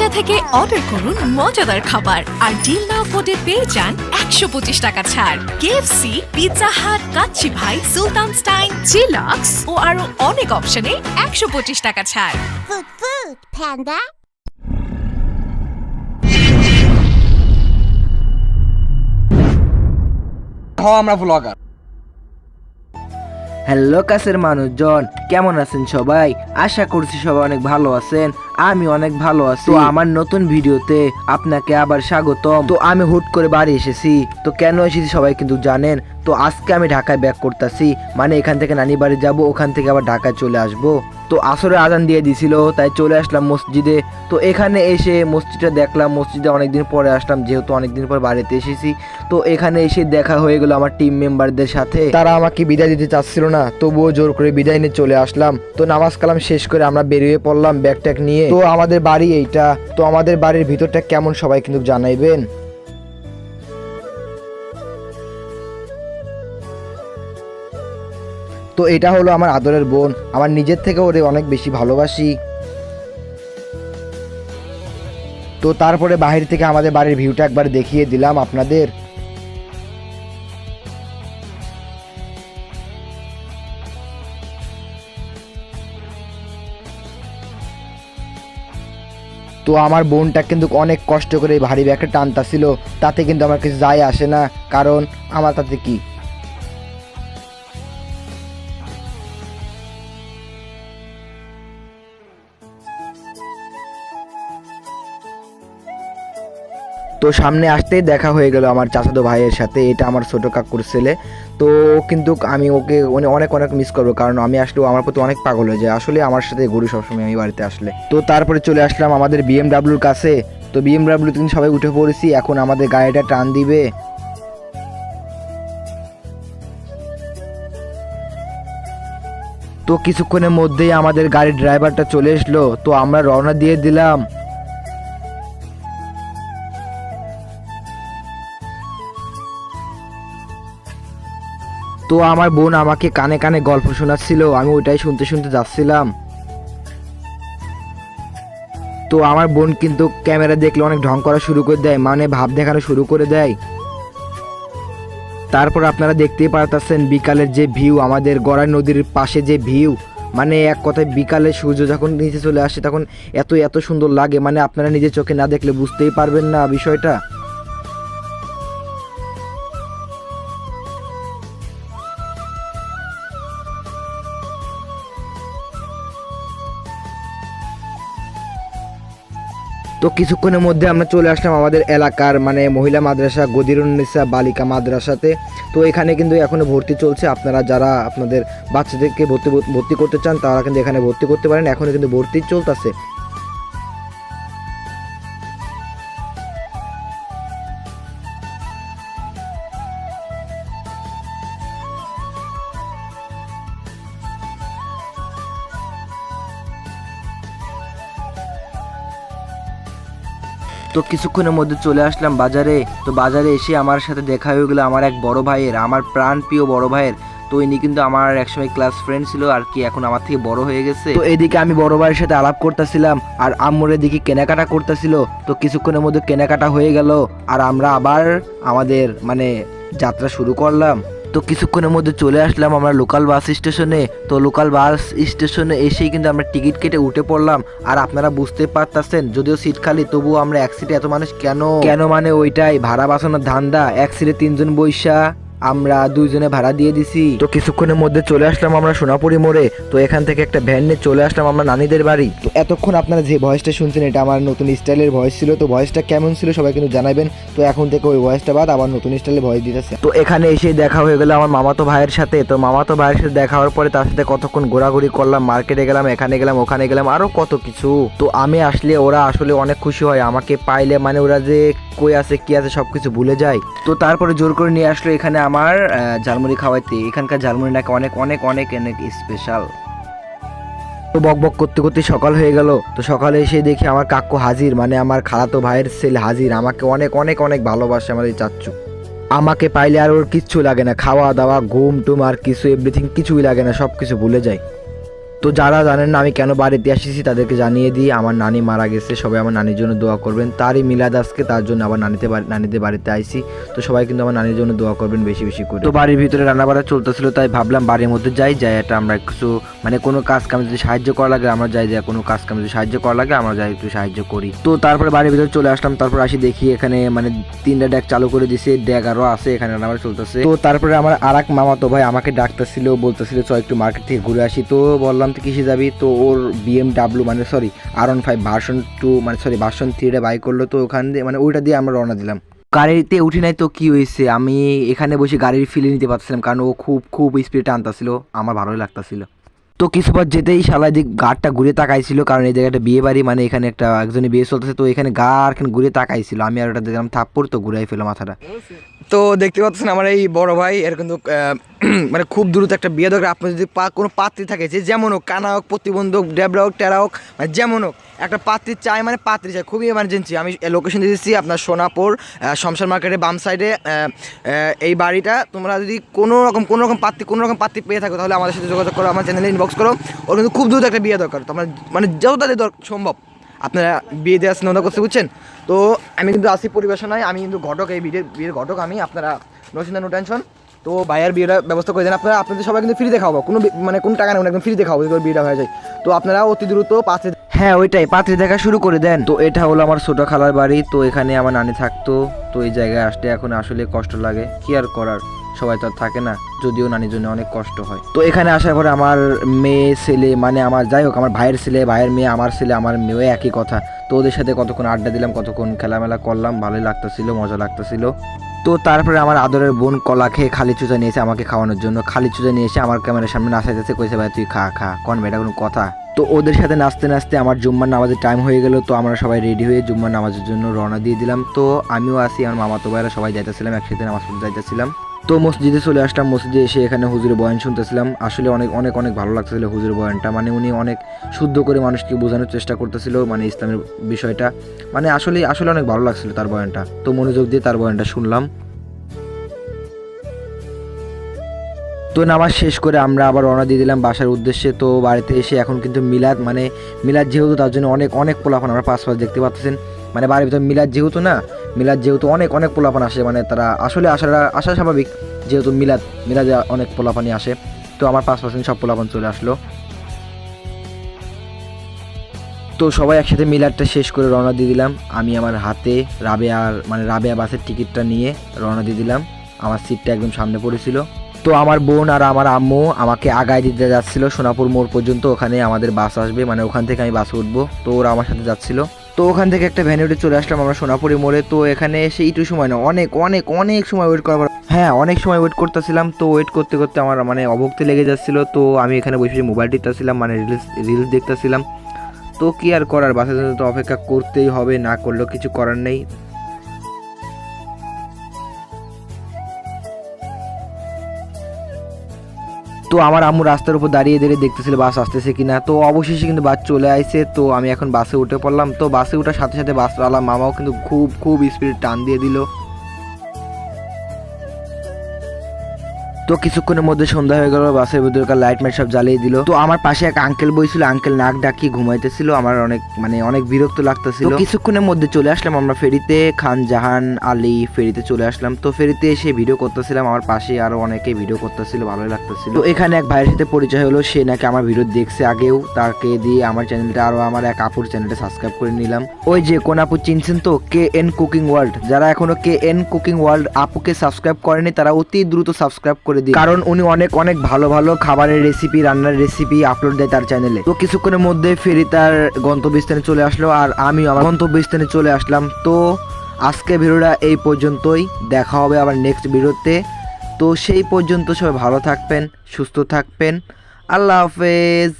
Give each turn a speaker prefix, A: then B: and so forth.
A: জোম্যাটো থেকে অর্ডার করুন মজাদার খাবার। আর ডিল নাও কোডে পেয়ে যান একশো পঁচিশ টাকা ছাড়। কেএফসি পিৎজা হাট কাচ্চি ভাই সুলতান স্টাইন চিলাক্স ও আরও অনেক অপশনে একশো পঁচিশ টাকা ছাড়।
B: Food, food, panda.
C: হ্যাঁ আমরা ব্লগার
D: হ্যালো কাছের মানুষজন কেমন আছেন সবাই? আশা করছি সবাই অনেক ভালো আছেন। আমি অনেক ভালো আছি। তো আমার নতুন ভিডিওতে আপনাকে আবার স্বাগতম। তো আমি হুট করে বাড়ি এসেছি। তো কেন এসেছি সবাই কিন্তু জানেন। তো আজকে আমি ঢাকায় ব্যাক করতেছি। মানে এখান থেকে নানি বাড়ি যাব ওখান থেকে আবার ঢাকায় চলে আসব। তো আসরে আজান দিয়ে দিছিল, তাই চলে আসলাম মসজিদে। তো এখানে এসে মসজিদটা দেখলাম, মসজিদে অনেকদিন পরে আসলাম, যেহেতু অনেকদিন পর বাড়িতে এসেছি। তো এখানে এসে দেখা হয়ে গেল আমার টিম মেম্বারদের সাথে। তারা আমাকে বিদায় দিতে চাচ্ছিল না, তবুও জোর করে বিদায় নিয়ে চলে আসলাম। তো নামাজ কালাম শেষ করে আমরা বেরিয়ে পড়লাম ব্যাগ ট্যাগ নিয়ে। তো আমাদের বাড়ি এইটা, তো আমাদের বাড়ির ভিতরটা কেমন সবাই কিন্তু জানাইবেন। তো এটা হলো আমার আদরের বোন। আমার নিজের থেকে ওরে অনেক বেশি ভালোবাসি। তো তারপরে বাহির থেকে আমাদের বাড়ির ভিউটা একবার দেখিয়ে দিলাম আপনাদের। তো আমার বোনটা কিন্তু অনেক কষ্ট করে ভারী ব্যাগটা টানতাছিল। তাতে কিন্তু আমার কিছু যায় আসে না। কারণ আমার তাতে কি? তো সামনে আসতেই দেখা হয়ে গেল আমার চাচাতো ভাইয়ের সাথে, এটা আমার ছোট কাকুর ছেলে। তো কিন্তু আমি ওকে অনে- অনেক অনেক মিস করব, কারণ আমি আসলেও আমার প্রতি অনেক পাগল হয়ে যায়। আসলে আমার সাথে ঘুরি সবসময়, আমি বাড়িতে আসলে। তো তারপরে চলে আসলাম আমাদের বিএমডাব্লিউর কাছে। তো বিএমডাব্লিউ কিন্তু সবাই উঠে পড়েছি, এখন আমাদের গাড়িটা টান দিবে। তো কিছুক্ষণের মধ্যেই আমাদের গাড়ির ড্রাইভারটা চলে এসলো। তো আমরা রওনা দিয়ে দিলাম। তো আমার বোন আমাকে কানে কানে গল্প শোনাচ্ছিল, আমি ওইটাই শুনতে শুনতে যাচ্ছিলাম। তো আমার বোন কিন্তু ক্যামেরা দেখলে অনেক ঢং করা শুরু করে দেয় মানে ভাব দেখানো শুরু করে দেয়। তারপর আপনারা দেখতেই পারতেছেন বিকালের যে ভিউ, আমাদের গড়াই নদীর পাশে যে ভিউ মানে এক কথায় বিকালে সূর্য যখন নিচে চলে আসে, তখন এত এত সুন্দর লাগে মানে আপনারা নিজের চোখে না দেখলে বুঝতেই পারবেন না বিষয়টা। তো কিছুক্ষণের মধ্যে আমরা চলে আসলাম আমাদের এলাকার মানে মহিলা মাদ্রাসা গদিরুন্নিসা বালিকা মাদ্রাসাতে। তো এখানে কিন্তু এখনও ভর্তি চলছে। আপনারা যারা আপনাদের বাচ্চাদেরকে ভর্তি ভর্তি করতে চান, তারা কিন্তু এখানে ভর্তি করতে পারেন। এখনও কিন্তু ভর্তি চলতেছে। তো কিছুক্ষণের মধ্যে চলে আসলাম বাজারে। তো বাজারে এসে আমার সাথে দেখা হয়ে গেলো আমার এক বড় ভাইয়ের, আমার প্রাণ প্রিয় বড় ভাইয়ের। তো ইনি কিন্তু আমার একসময় ক্লাস ফ্রেন্ড ছিল আর কি, এখন আমার থেকে বড় হয়ে গেছে। তো এদিকে আমি বড় ভাইয়ের সাথে আলাপ করতেছিলাম আর আম্মুর এদিকে কেনাকাটা করতেছিল। তো কিছুক্ষণের মধ্যে কেনাকাটা হয়ে গেল আর আমরা আবার আমাদের মানে যাত্রা শুরু করলাম। তো কিছুক্ষণের মধ্যে চলে আসলাম আমরা লোকাল বাস স্টেশনে তো লোকাল বাস স্টেশনে এসেই কিন্তু আমরা টিকিট কেটে উঠে পড়লাম। আর আপনারা বুঝতে পারতেছেন, যদিও সিট খালি, তবুও আমরা এক সিটে এত মানুষ কেন? কেন মানে ওইটাই, ভাড়া বাঁচানোর ধান্দা, এক সিটে তিনজন বৈশা আমরা দুইজনে ভাড়া দিয়ে দিছি। তো কিছুক্ষণের মধ্যে চলে আসলাম আমরা সোনাপুরি মোড়ে। তো এখান থেকে একটা ভ্যান নিয়ে চলে আসলাম আমরা নানিদের বাড়ি। তো এতক্ষণ আপনারা যে ভয়েসটা শুনছেন, এটা আমার নতুন স্টাইলের ভয়েস ছিল। তো ভয়েসটা কেমন ছিল সবাই কিন্তু জানাবেন। তো এখন থেকে ওই ভয়েসটা বাদ আবার নতুন স্টাইলে ভয়েস দিতেছে। তো এখানে এসে দেখা হয়ে গেল আমার মামাতো ভাইয়ের সাথে। তো মামাতো ভাইয়ের সাথে দেখা হওয়ার পরে তার সাথে কতক্ষণ ঘোরাঘুরি করলাম মার্কেটে গেলাম, এখানে গেলাম, ওখানে গেলাম, আরও কত কিছু। তো আমি আসলে, ওরা আসলে অনেক খুশি হয়। আমাকে পাইলে মানে ওরা যে কই আছে, কি আছে সবকিছু ভুলে যায়। তো তারপরে জোর করে নিয়ে আসলো এখানে আমার ঝালমুড়ি খাওয়াইতে। এখানকার ঝালমুড়ি নাকি অনেক অনেক অনেক অনেক স্পেশাল তো বক বক করতে করতে সকাল হয়ে গেল। তো সকালে এসে দেখি আমার কাকু হাজির মানে আমার খালাতো ভাইয়ের ছেলে হাজির। আমাকে অনেক অনেক অনেক ভালোবাসে আমার এই চাচ্চু। আমাকে পাইলে আর ওর কিচ্ছু লাগে না। খাওয়া দাওয়া ঘুম টুম আর কিছু এভরিথিং কিছুই লাগে না সব কিছু ভুলে যায় তো যারা জানেন না, আমি কেন বাড়িতে আসিছি তাদেরকে জানিয়ে দিই, আমার নানি মারা গেছে, সবাই আমার নানির জন্য দোয়া করবেন। তারই মিলাদ আজকে, তার জন্য আবার নানিতে নানিদের বাড়িতে আইছি। তো সবাই কিন্তু আমার নানির জন্য দোয়া করবেন বেশি বেশি করে। তো বাড়ির ভিতরে রান্না বাড়া চলতেছিল, তাই ভাবলাম বাড়ির মধ্যে যাই যাই এটা আমরা কিছু মানে কোনো কাজ কামে যদি সাহায্য করা লাগে, আমরা যাই যাই, কোনো কাজ কামে যদি সাহায্য করা লাগে, আমরা যাই, একটু সাহায্য করি। তো তারপরে বাড়ির ভিতরে চলে আসলাম, তারপর আসি দেখি এখানে মানে তিনটা ড্যাক চালু করে দিছে ড্যাক আরও আছে, এখানে রান্না বাড়া চলতেছে। তো তারপরে আমার আর এক মামা তো ভাই আমাকে ডাকতেছিল, বলতেছিল চ একটু মার্কেট থেকে ঘুরে আসি। তো বললাম তো কিসে যাবি, তো ওর বিএমডাব্লিউ মানে sorry R one five version two মানে সরি ভার্সন থ্রিটা বাই করল, তো ওখান দিয়ে মানে ওইটা দিয়ে আমরা রওনা দিলাম। গাড়িতে উঠি নাই তো কি হয়েছে? আমি এখানে বসে গাড়ির ফিলে নিতে পারছিলাম, কারণ ও খুব খুব স্পিডে আনতাছিল, আমার ভালোই লাগতাছিল। তো কিছু পর যেতেই শালা দিক গাড়টা ঘুরে তাকাইছিল, কারণ এই জায়গাটা বিয়ে বাড়ি মানে এখানে একটা একজনের বিয়ে চলতেছে, তো এখানে গাড় এখানে ঘুরে তাকাইছিল। আমি আর ওটা দেখলাম থাপ্পড়, তো ঘুরাই ফেলো মাথাটা।
C: তো দেখতে পাচ্ছেন আমার এই বড় ভাই, এর কিন্তু মানে খুব দ্রুত একটা বিয়ে দরকার। আপনার যদি পা- কোনো পাত্রী থাকে, যে যেমন হোক, কানা হোক, প্রতিবন্ধক ডেবরা হোক টেরা হোক মানে যেমন হোক, একটা পাত্রী চাই মানে পাত্রী চাই, খুবই এমার্জেন্সি আমি লোকেশন দিয়েছি আপনার সোনাপুর শমশান মার্কেটের বাম সাইডে এই বাড়িটা। তোমরা যদি কোনো রকম কোনো রকম পাত্রী, কোনো রকম পাত্রী পেয়ে থাকো, তাহলে আমাদের সাথে যোগাযোগ করো, আমার চ্যানেলে ইনবক্স করো। ওর কিন্তু খুব দ্রুত একটা বিয়ে দরকার। তোমরা মানে যত তাদের দর- সম্ভব। আপনারা বিয়ে দেওয়ার স্নেহ করতে বুঝছেন? তো আমি কিন্তু আসি পরিবেশনায় আমি কিন্তু ঘটক, এই বিয়ের বিয়ের ঘটক আমি, আপনারা নো চিন্তা নো টেনশন তো ভাইয়ার বিয়েটা ব্যবস্থা করে দেন। আপনারা, আপনাদের সবাই কিন্তু ফ্রিতে খাওয়াবো কোনো মানে কোনো টাকা নেই একদম ফ্রিতে খাওয়াবো যদি বিয়েটা হয়ে যায়। তো আপনারা অতি দ্রুত পাঁচে
D: হ্যাঁ ওইটাই, পাত্রী দেখা শুরু করে দেন। তো এটা হলো আমার ছোট খালার বাড়ি। তো এখানে আমার নানি থাকতো। তো এই জায়গায় আসতে এখন আসলে কষ্ট লাগে। কি আর করার? সবাই তো আর থাকে না, যদিও নানির জন্য অনেক কষ্ট হয়। তো এখানে আসার পরে আমার মেয়ে, ছেলে মানে আমার যাই হোক, আমার ভাইয়ের ছেলে, ভাইয়ের মেয়ে, আমার ছেলে, আমার মেয়ে একই কথা। তো ওদের সাথে কতক্ষণ আড্ডা দিলাম, কতক্ষণ খেলামেলা করলাম, ভালোই লাগতেছিল, মজা লাগতেছিল। তো তারপরে আমার আদরের বোন কলা খেয়ে খালি চুজা নিয়েছে আমাকে খাওয়ানোর জন্য খালি চুজা নিয়ে এসে আমার ক্যামেরার সামনে নাচাইতেছে, কইছে, ভাই, তুই খা খা, কোন এটা কোনো কথা? তো ওদের সাথে নাচতে নাচতে আমার জুম্মার নামাজের টাইম হয়ে গেল, তো আমরা সবাই রেডি হয়ে জুম্মার নামাজের জন্য রওনা দিয়ে দিলাম। তো আমিও আসি আমার মামাতো ভাইরা সবাই যাইতেছিলাম, একসাথে নামাজ পড়তে যাইতেছিলাম। তো মসজিদে চলে আসলাম। মসজিদে এসে এখানে হুজুরের বয়ান শুনতেছিলাম। আসলে অনেক অনেক অনেক ভালো লাগতেছিল হুজুরের বয়ানটা। মানে উনি অনেক শুদ্ধ করে মানুষকে বোঝানোর চেষ্টা করতেছিল মানে ইসলামের বিষয়টা। মানে আসলে আসলে অনেক ভালো লাগছিল তার বয়ানটা। তো মনোযোগ দিয়ে তার বয়ানটা শুনলাম। তো নামাজ শেষ করে আমরা আবার রওনা দিয়ে দিলাম বাসার উদ্দেশ্যে। তো বাড়িতে এসে এখন কিন্তু মিলাদ মানে মিলাদ যেহেতু তার জন্য অনেক অনেক পোলাপান আমরা পাশ পাশ দেখতে পাচ্ছেন। মানে বাড়ির ভিতরে মিলাদ যেহেতু না, মিলাদ যেহেতু অনেক অনেক পোলাপান আসে মানে তারা আসলে আসাটা আসা স্বাভাবিক, যেহেতু মিলাদ, মিলাদে অনেক পোলাপানি আসে। তো আমার পাঁচ পার্সেন্ট সব পোলাপান চলে আসলো। তো সবাই একসাথে মিলারটা শেষ করে রওনা দিয়ে দিলাম। আমি আমার হাতে রাবেয়ার মানে রাবেয়া বাসের টিকিটটা নিয়ে রওনা দিয়ে দিলাম। আমার সিটটা একদম সামনে পড়েছিল। তো আমার বোন আর আমার আম্মু আমাকে আগায় দিতে যাচ্ছিল। সোনাপুর মোড় পর্যন্ত ওখানে আমাদের বাস আসবে মানে ওখান থেকে আমি বাসে উঠবো। তো ওরা আমার সাথে যাচ্ছিল। তো ওখান থেকে একটা ভ্যানে উঠে চলে আসলাম আমরা সোনাপুরি মোড়ে। তো এখানে এসে একটু সময় না অনেক অনেক অনেক সময় ওয়েট করার হ্যাঁ অনেক সময় ওয়েট করতেছিলাম। তো ওয়েট করতে করতে আমার মানে অভক্তি লেগে যাচ্ছিল। তো আমি এখানে বসে মোবাইল টিপতেছিলাম মানে রিলস রিলস দেখতেছিলাম। তো কি আর করার? বাসের জন্য তো অপেক্ষা করতেই হবে, না করলেও কিছু করার নেই। তো আমার আম্মু রাস্তার উপর দাঁড়িয়ে দাঁড়িয়ে দেখতেছিল বাস আসতেছে কিনা। তো অবশেষে কিন্তু বাস চলে আইছে। তো আমি এখন বাসে উঠে পড়লাম। তো বাসে ওঠার সাথে সাথে বাস বাসওয়ালা মামাও কিন্তু খুব খুব স্পিড টান দিয়ে দিল। তো কিছুক্ষণের মধ্যে সন্ধ্যা হয়ে গেল, বাসের ভিতরকার লাইট মাইট সব জ্বালিয়ে দিল। তো আমার পাশে এক আঙ্কেল বইছিল আঙ্কেল নাক ডাকি ঘুমাইতেছিল, আমার অনেক মানে অনেক বিরক্ত লাগতেছিল। কিছুক্ষণের মধ্যে চলে আসলাম আমরা ফেরিতে, খান জাহান আলী ফেরিতে চলে আসলাম। তো ফেরিতে এসে ভিডিও করতেছিলাম, আমার পাশে আরও অনেকে ভিডিও করতেছিল, ভালোই লাগতেছিল। তো এখানে এক ভাইয়ের সাথে পরিচয় হলো, সে নাকি আমার ভিডিও দেখছে আগেও, তাকে দিয়ে আমার চ্যানেলটা আরও আমার এক আপুর চ্যানেলটা সাবস্ক্রাইব করে নিলাম। ওই যে কোন আপু চিনছেন তো, কে এন কুকিং ওয়ার্ল্ড, যারা এখনও কে এন কুকিং ওয়ার্ল্ড আপুকে সাবস্ক্রাইব করেনি, তারা অতি দ্রুত সাবস্ক্রাইব করে দিন কারণ উনি অনেক অনেক ভালো ভালো খাবারের রেসিপি রান্নার রেসিপি আপলোড দেয় তার চ্যানেলে তো কিছুক্ষণের মধ্যে ফেরি তার গন্তব্যস্থানে চলে আসলো আর আমি আমার গন্তব্যস্থানে চলে আসলাম। তো আজকে ভিডিওটা এই পর্যন্তই। দেখা হবে আবার নেক্সট ভিডিওতে। তো সেই পর্যন্ত সবাই ভালো থাকবেন, সুস্থ থাকবেন। আল্লাহ হাফেজ।